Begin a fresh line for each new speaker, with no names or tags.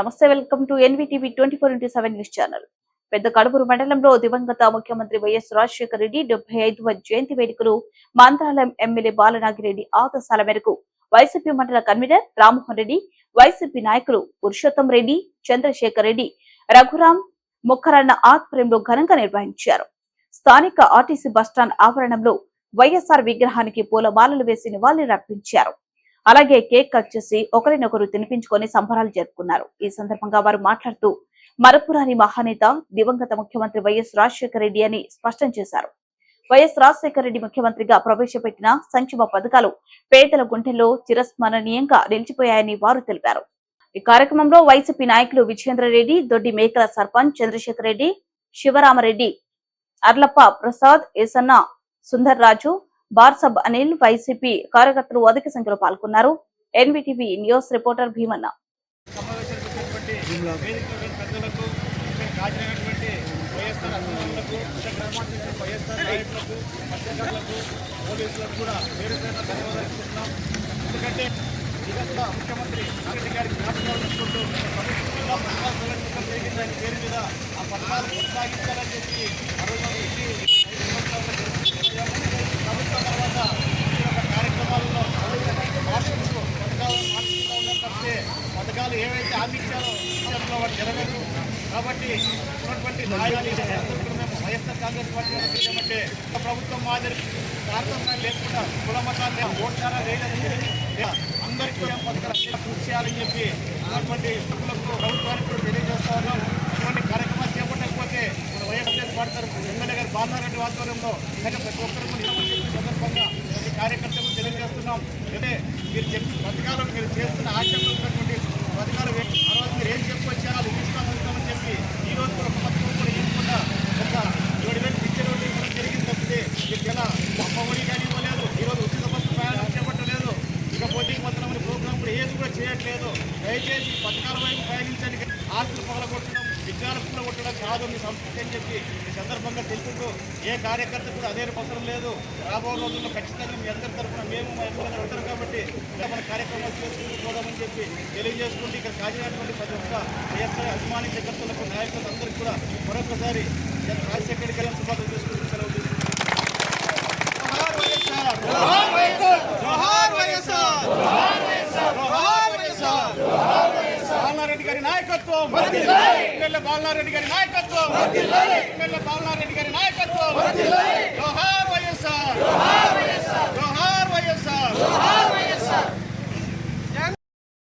నమస్తే welcome to NVTV twenty four into seven news channel. Pedda Kadupuru మండలంలో దివంగత ముఖ్యమంత్రి వైఎస్ రాజశేఖర రెడ్డి డెబ్బై ఐదవ జయంతి వేడుకలు మంత్రాలయం ఎమ్మెల్యే బాలనాగిరెడ్డి ఆదేశాల మేరకు వైసీపీ మండల కన్వీనర్ రామ్మోహన్ రెడ్డి వైసీపీ నాయకులు పురుషోత్తం రెడ్డి చంద్రశేఖర్ రెడ్డి రఘురాం ముక్కరన్న ఆధ్వర్యంలో ఘనంగా నిర్వహించారు. స్థానిక ఆర్టీసీ బస్టాండ్ ఆవరణంలో వైఎస్ఆర్ విగ్రహానికి పూలమాలలు వేసి నివాళులర్పించారు. అలాగే కేక్ కట్ చేసి ఒకరినొకరు తినిపించుకొని సంబరాలు జరుపుకున్నారు. ఈ సందర్భంగా వారు మాట్లాడుతూ మరపురాని మహానేత దివంగత ముఖ్యమంత్రి వైఎస్ రాజశేఖర రెడ్డి అని స్పష్టం చేశారు. వైఎస్ రాజశేఖర రెడ్డి ముఖ్యమంత్రిగా ప్రవేశపెట్టిన సంక్షేమ పథకాలు పేదల గుంటెల్లో చిరస్మరణీయంగా నిలిచిపోయాయని వారు తెలిపారు. ఈ కార్యక్రమంలో వైసీపీ నాయకులు విజయేంద్రరెడ్డి దొడ్డి మేకల సర్పంచ్ చంద్రశేఖర్ రెడ్డి శివరామరెడ్డి అర్లప్ప ప్రసాద్ ఏసన్న సుందర్ రాజు బార్సబ్ అనిల్ వైసీపీ కార్యకర్తలు అధిక సంఖ్యలో పాల్గొన్నారు. NVTV news reporter Bheemanna.
ఎందుకంటే ముఖ్యమంత్రి నాగరెడ్డి గారికి జ్ఞాపకాలు ప్రభుత్వంలో పథకాలు ప్రకటించడం జరిగింది పేరు మీద ఆ పథకాలు కొనసాగించాలని చెప్పి పథకాలు ఏవైతే ఆశించారో ఇచ్చారో విషయంలో కాబట్టి ఉన్నటువంటి నాయకులు మేము వైఎస్ఆర్ కాంగ్రెస్ పార్టీ ఏమంటే ప్రభుత్వం మాదిరి ప్రాంతంగా లేకుండా కుల మతాన్ని ఓట్సారా లేదని అందరికీ ఏం పథకాలు కృషి చేయాలని చెప్పి అటువంటి వ్యక్తులకు ప్రభుత్వానికి కూడా తెలియజేస్తా ఉన్నాం ఇటువంటి కార్యక్రమాలు చేపట్టకపోతే మన వైఎస్ఆర్ పార్టీ తరఫు ఎమ్మెల్యే గారు బాలనారెడ్డి ఆధ్వర్యంలో ఇంకా ప్రతి ఒక్కరికి కూడా సందర్భంగా ప్రతి కార్యకర్తలకు తెలియజేస్తున్నాం. అంటే మీరు చెప్పిన పథకాలు మీరు చేస్తున్న ఆచరణలో చేయట్లేదు దయచేసి పథకాల వైపు ప్రయాణించడానికి ఆస్తులు పగలగొట్టడం విజ్ఞానం కూడా కొట్టడం కాదు మీ సంస్కృతి అని చెప్పి ఈ సందర్భంగా తెలుపుతూ ఏ కార్యకర్త కూడా అదే అవసరం లేదు. రాబో రోజుల్లో ఖచ్చితంగా మీ అందరి తరఫున మేము మా ఎమ్మెల్యేలు ఉంటారు కాబట్టి మన కార్యక్రమాలు చేసుకుంటూ పోదామని చెప్పి తెలియజేసుకుంటూ ఇక్కడ హాజరైనటువంటి ప్రతి ఒక్క వైఎస్ఆర్ అభిమాని జగత్తులకు నాయకులకు అందరికీ కూడా మరొకసారి రాజశేఖర నాయకత్వం. పిల్లల బాలనారెడ్డి గారి నాయకత్వం. పిల్లల బాలనారెడ్డి గారి నాయకత్వం. వైఎస్ఆర్.